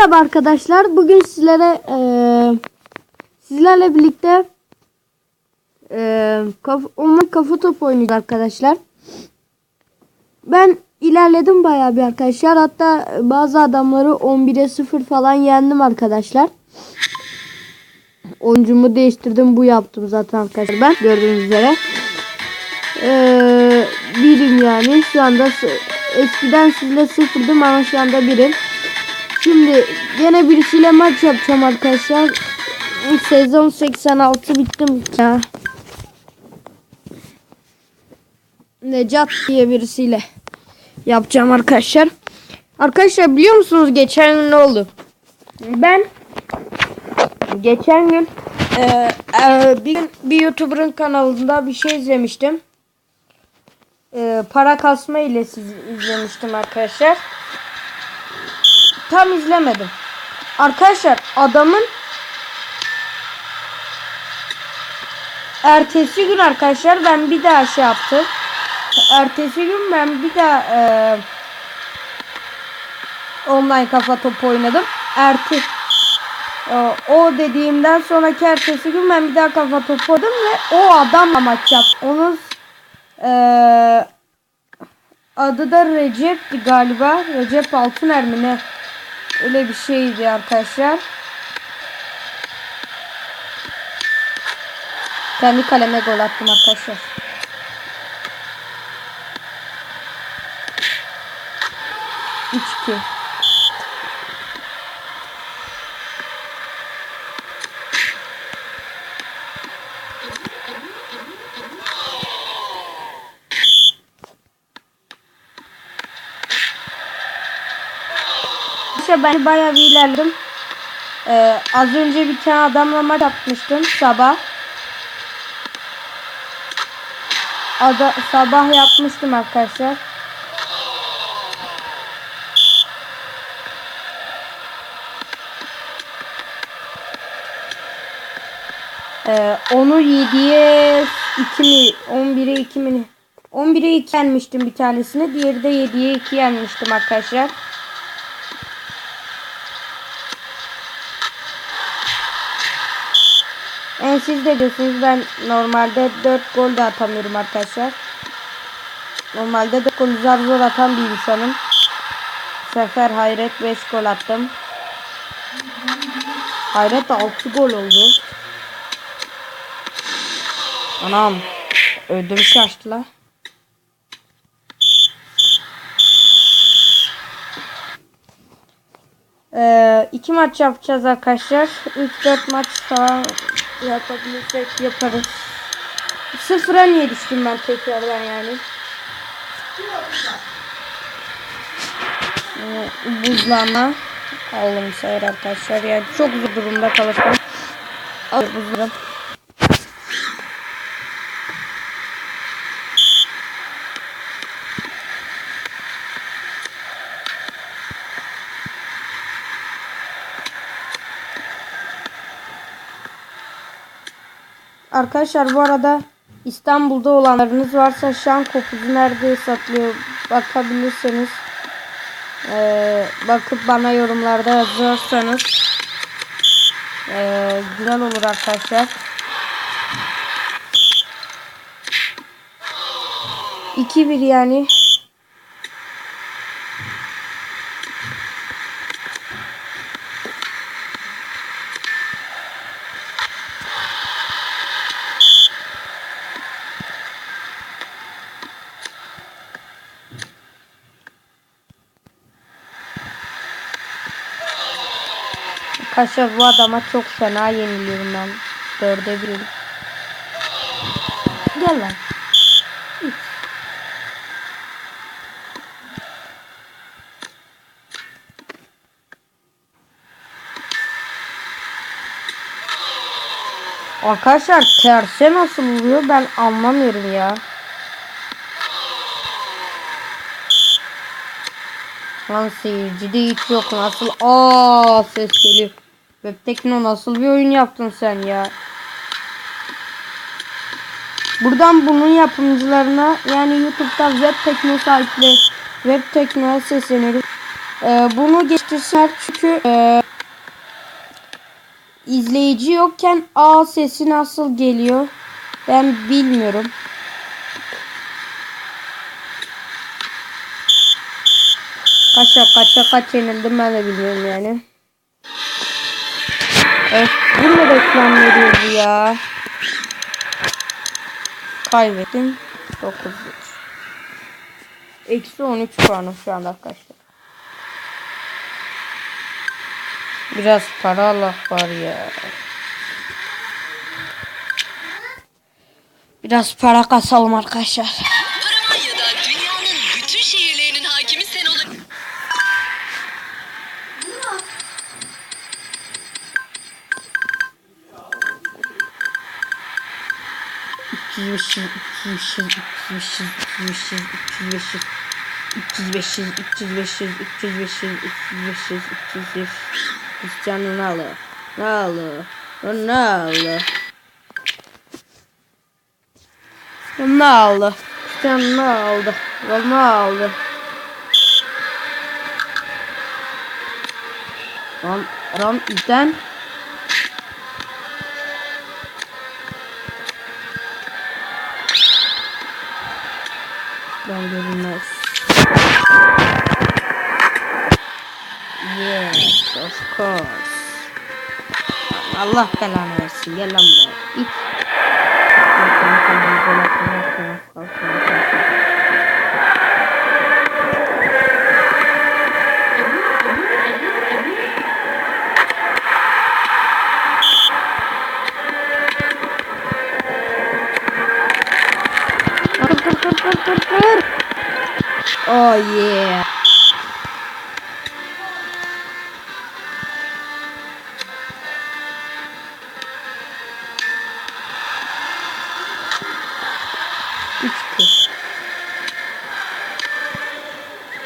Merhaba arkadaşlar. Bugün sizlere eee, sizlerle birlikte eee kaf, onun kafa topu oynuyoruz arkadaşlar. Ben ilerledim bayağı bir arkadaşlar. Hatta bazı adamları 11'e 0 falan yendim arkadaşlar. Oyuncumu değiştirdim. Bu yaptım zaten arkadaşlar ben. Gördüğünüz üzere. Eee birim yani. Şu anda eskiden sizle sıfırdım ama şu anda birim. Şimdi gene birisiyle maç yapacağım arkadaşlar. Sezon 86 bittim ya. Necat diye birisiyle yapacağım arkadaşlar. Arkadaşlar biliyor musunuz geçen gün ne oldu? Ben geçen gün e, e, bir, bir YouTuber'ın kanalında bir şey izlemiştim. E, para kasma ile siz izlemiştim arkadaşlar tam izlemedim. Arkadaşlar adamın ertesi gün arkadaşlar ben bir daha şey yaptım. Ertesi gün ben bir daha e, online kafa topu oynadım. Erti o, dediğimden sonraki ertesi gün ben bir daha kafa topu oynadım ve o adamla maç yaptım. Onun e, adı da Recep'ti galiba. Recep Altıner mi ne? Öyle bir şeydi arkadaşlar. Kendi kaleme gol attım arkadaşlar. Üç İşte ben bayağı bir ilerledim. Ee, az önce bir tane adamla maç yapmıştım sabah. Ada, sabah yapmıştım arkadaşlar. Ee, onu 7'ye 2 mi 11'e 2 mi 11'e 2 yenmiştim bir tanesini. Diğeri de 7'ye 2 yenmiştim arkadaşlar. Yani siz de diyorsunuz ben normalde 4 gol de atamıyorum arkadaşlar. Normalde 4 gol zar zor atan bir insanım. Sefer Hayret 5 gol attım. Hayret 6 gol oldu. Anam. Ödüm şaştı la. Ee, iki maç yapacağız arkadaşlar. 3-4 maç falan yapabilirsek yaparız. Sıfıra niye düştüm ben tekrardan yani? Ee, buzlama aldım sayır arkadaşlar. Yani çok zor durumda kalırsam al buzlarım. Arkadaşlar bu arada İstanbul'da olanlarınız varsa şan kopuzu nerede satılıyor bakabilirseniz ee, bakıp bana yorumlarda yazarsanız ee, güzel olur arkadaşlar. İki bir yani. Arkadaşlar bu adama çok fena yeniliyorum ben. Dörde bir. Gel lan. Arkadaşlar terse nasıl vuruyor ben anlamıyorum ya. Lan seyircide hiç yok nasıl aa ses geliyor. Web Tekno nasıl bir oyun yaptın sen ya. Buradan bunun yapımcılarına yani YouTube'da Web Tekno sahipleri Web Tekno'ya sesleniyoruz. Ee, bunu geçtirsinler çünkü e, izleyici yokken A sesi nasıl geliyor ben bilmiyorum. Kaça kaça kaç yenildim ben de bilmiyorum yani. Evet, bu ne reklam ya? Kaybettim. 9 Eksi 13 puanım şu anda arkadaşlar. Biraz para Allah var ya. Biraz para kasalım arkadaşlar. 205'in 205'in 205'in 205'in 205'in 305'in 305'in 305'in 305'in 305 Cristiano Ronaldo Ronaldo Ronaldo Ronaldo Cristiano Ronaldo Ronaldo Ron Ron Eden Ben görünmez. Yes, of course. Allah belanı versin. Gel lan buraya. İt. Oh, yeah.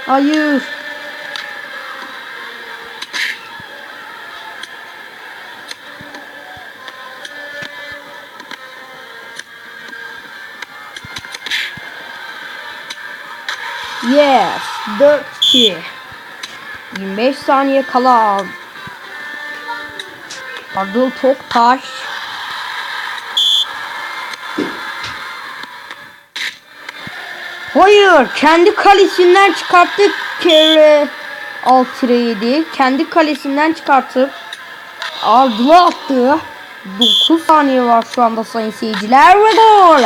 Are you Yes. 4-2. 25 saniye kala. Ardıl Toktaş. Hayır. Kendi kalesinden çıkarttık. Kere 6 7. Kendi kalesinden çıkartıp Ardıl'a attı. 9 saniye var şu anda sayın seyirciler ve gol.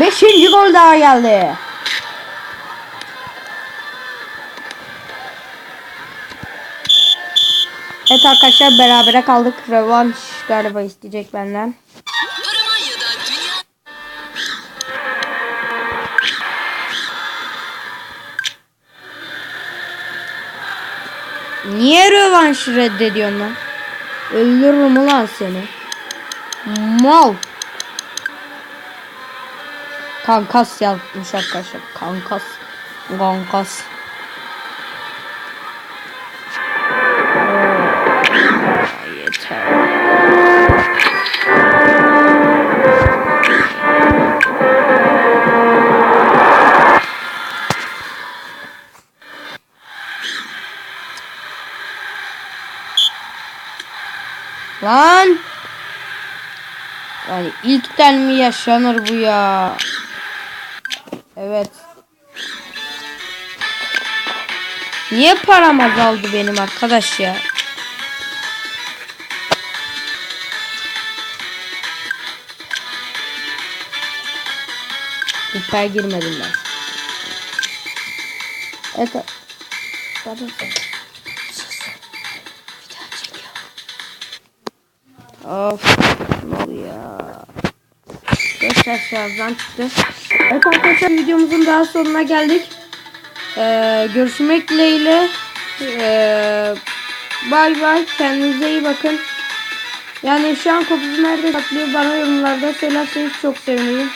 5. gol daha geldi. Evet arkadaşlar berabere kaldık. Revanş galiba isteyecek benden. Niye rövanş reddediyorsun lan? Öldürürüm ulan seni. Mal. Kankas yapmış arkadaşlar. Kankas. Kankas. Lan. Yani ilkten mi yaşanır bu ya? Evet. Niye param azaldı benim arkadaş ya? Süper girmedim ben. Evet. Pardon. Of ne oluyor? Arkadaşlar şarjdan çıktı. Evet arkadaşlar videomuzun daha sonuna geldik. Ee, görüşmek dileğiyle. Ee, bay bay. Kendinize iyi bakın. Yani şu an kopuzu nerede saklıyor bana yorumlarda söylerseniz çok sevinirim.